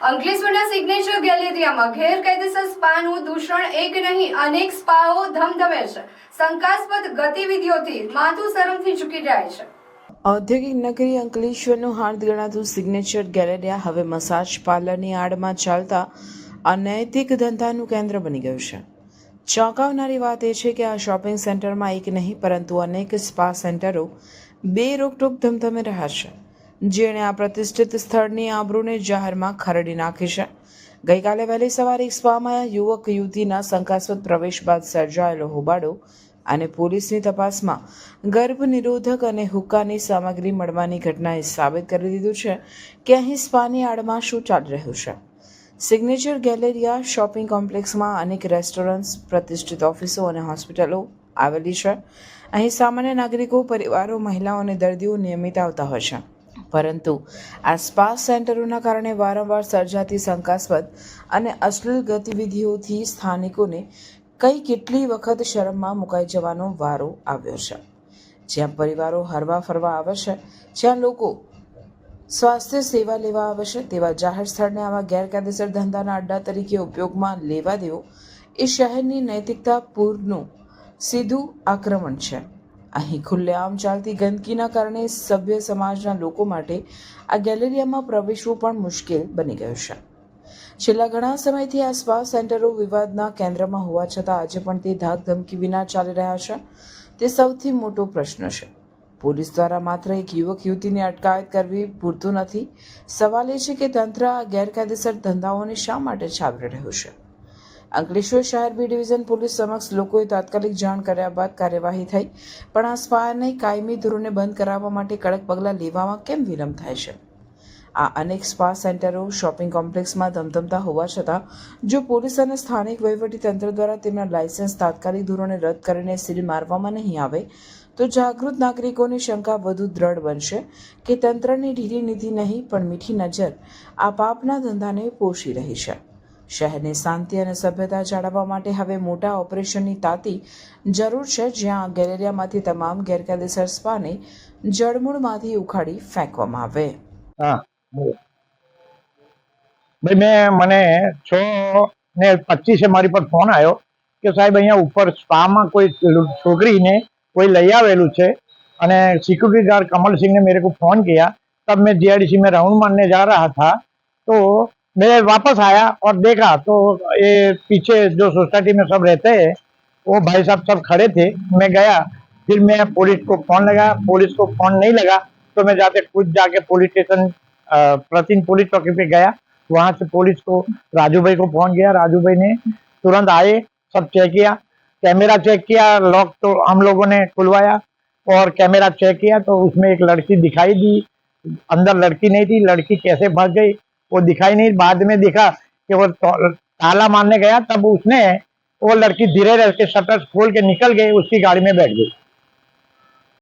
અંકલેશ્વરના સિગ્નેચર ગેલેરિયામાં ગેરકાયદેસર સ્પાનું દૂષણ એક નહીં, અનેક સ્પાઓ ધમધમે છે. શંકાસ્પદ ગતિવિધિઓથી માથું શરમથી ચૂકી જાય છે. ઔદ્યોગિક નગરી અંકલેશ્વરનું હાર્દ ગણાતું સિગ્નેચર ગેલેરિયા હવે મસાજ પાર્લરની આડમાં ચાલતા અનૈતિક ધંધાનું કેન્દ્ર બની ગયું છે. ચોંકાવનારી વાત એ છે કે આ શોપિંગ સેન્ટરમાં એક નહીં, પરંતુ અનેક સ્પા સેન્ટરો બે રોકટોક ધમધમે રહ્યા છે. જેણે આ પ્રતિષ્ઠિત સ્થળની આબરૂને જાહેરમાં ખરડી નાખી છે. ગઈકાલે વહેલી સવારે સ્પામાં યુવક યુવતીના શંકાસ્પદ પ્રવેશ બાદ સર્જાયેલો હોબાળો અને પોલીસની તપાસમાં ગર્ભ નિરોધક અને હુક્કાની સામગ્રી મળવાની ઘટનાએ સાબિત કરી દીધું છે કે અહીં સ્પાની આડમાં શું ચાલી રહ્યું છે. સિગ્નેચર ગેલેરિયા શોપિંગ કોમ્પ્લેક્સમાં અનેક રેસ્ટોરન્ટ્સ, પ્રતિષ્ઠિત ઓફિસો અને હોસ્પિટલો આવેલી છે. અહીં સામાન્ય નાગરિકો, પરિવારો, મહિલાઓ અને દર્દીઓ નિયમિત આવતા હોય છે. પરંતુ આ સ્પા સેન્ટરોના કારણે વારંવાર સર્જાતી શંકાસ્પદ અને અશ્લીલ ગતિવિધિઓથી સ્થાનિકોને કઈ કેટલી વખત શરમમાં મુકાઈ જવાનો વારો આવ્યો છે. જ્યાં પરિવારો હરવા ફરવા આવે છે, જ્યાં લોકો સ્વાસ્થ્ય સેવા લેવા આવે છે, તેવા જાહેર સ્થળને આવા ગેરકાયદેસર ધંધાના અડ્ડા તરીકે ઉપયોગમાં લેવા દેવો એ શહેરની નૈતિકતા પૂરનું સીધું આક્રમણ છે. અહીં ખુલ્લેઆમ ચાલતી ગંદકીના કારણે સભ્ય સમાજના લોકો માટે આ ગેલેરિયામાં પ્રવેશવું પણ મુશ્કેલ બની ગયું છે. છેલ્લા ઘણા સમયથી આ સ્પા સેન્ટરો વિવાદના કેન્દ્રમાં હોવા છતાં આજે પણ તે ધાક ધમકી વિના ચાલી રહ્યા છે. તે સૌથી મોટો પ્રશ્ન છે. પોલીસ દ્વારા માત્ર એક યુવક યુવતીની અટકાયત કરવી પૂરતું નથી. સવાલ એ છે કે તંત્ર આ ગેરકાયદેસર ધંધાઓને શા માટે છાવરી રહ્યું છે? અંકલેશ્વર શહેર બી ડિવિઝન પોલીસ સમક્ષ લોકોએ તાત્કાલિક જાણ કર્યા બાદ કાર્યવાહી થઈ. પણ આ સ્પાને કાયમી ધોરણે બંધ કરાવવા માટે કડક પગલાં લેવામાં કેમ વિલંબ થાય છે? આ અનેક સ્પા સેન્ટરો, શોપિંગ કોમ્પ્લેક્સમાં ધમધમતા હોવા છતાં, જો પોલીસ અને સ્થાનિક તંત્ર દ્વારા તેમના લાયસન્સ તાત્કાલિક ધોરણે રદ કરીને સીલ મારવામાં નહીં આવે, તો જાગૃત નાગરિકોની શંકા વધુ દ્રઢ બનશે કે તંત્રની ઢીલી નીતિ નહીં, પણ મીઠી નજર આ પાપના ધંધાને પોષી રહી છે. શહેરને શાંતિ અને સભ્યતા જાળવવા માટે હવે મોટા ઓપરેશનની તાતી જરૂર છે, જ્યાં ગેલેરિયામાંથી તમામ ગેરકાયદેસર સ્પાને જળમૂળમાંથી ઉખાડી ફેંકવામાં આવે. ભાઈ, મેં, મને છ ને પચીસે મારી પર ફોન આવ્યો કે સાહેબ, અહીંયા ઉપર સ્પામાં કોઈ છોકરીને કોઈ લઈ આવેલું છે અને સિક્યુરિટી ગાર્ડ કમલ સિંહ ને મેરે કોઈ ફોન કિયા તબ મેં જીઆઈડીસી મેં રાઉન્ડ મારને જા રહા થા તો मैं वापस आया और देखा तो ये पीछे जो सोसाइटी में सब रहते हैं, वो भाई साहब सब खड़े थे। मैं गया, फिर मैं पुलिस को फ़ोन लगा, पुलिस को फ़ोन नहीं लगा तो मैं जाते खुद जाके पुलिस स्टेशन प्रतिन पुलिस चौकी पे गया। वहाँ से पुलिस को, राजू भाई को फ़ोन किया, राजू भाई ने तुरंत आए, सब चेक किया। कैमरा चेक किया लॉक तो हम लोगों ने खुलवाया और कैमरा चेक किया तो उसमें एक लड़की दिखाई दी। अंदर लड़की नहीं थी, लड़की कैसे भाग गई? वो दिखाई नहीं बाद में दिखा कि वो तो- ताला मारने गया तब उसने वो लड़की धीरे धीरे के शटर खोल के निकल गई उसकी गाड़ी में बैठ गई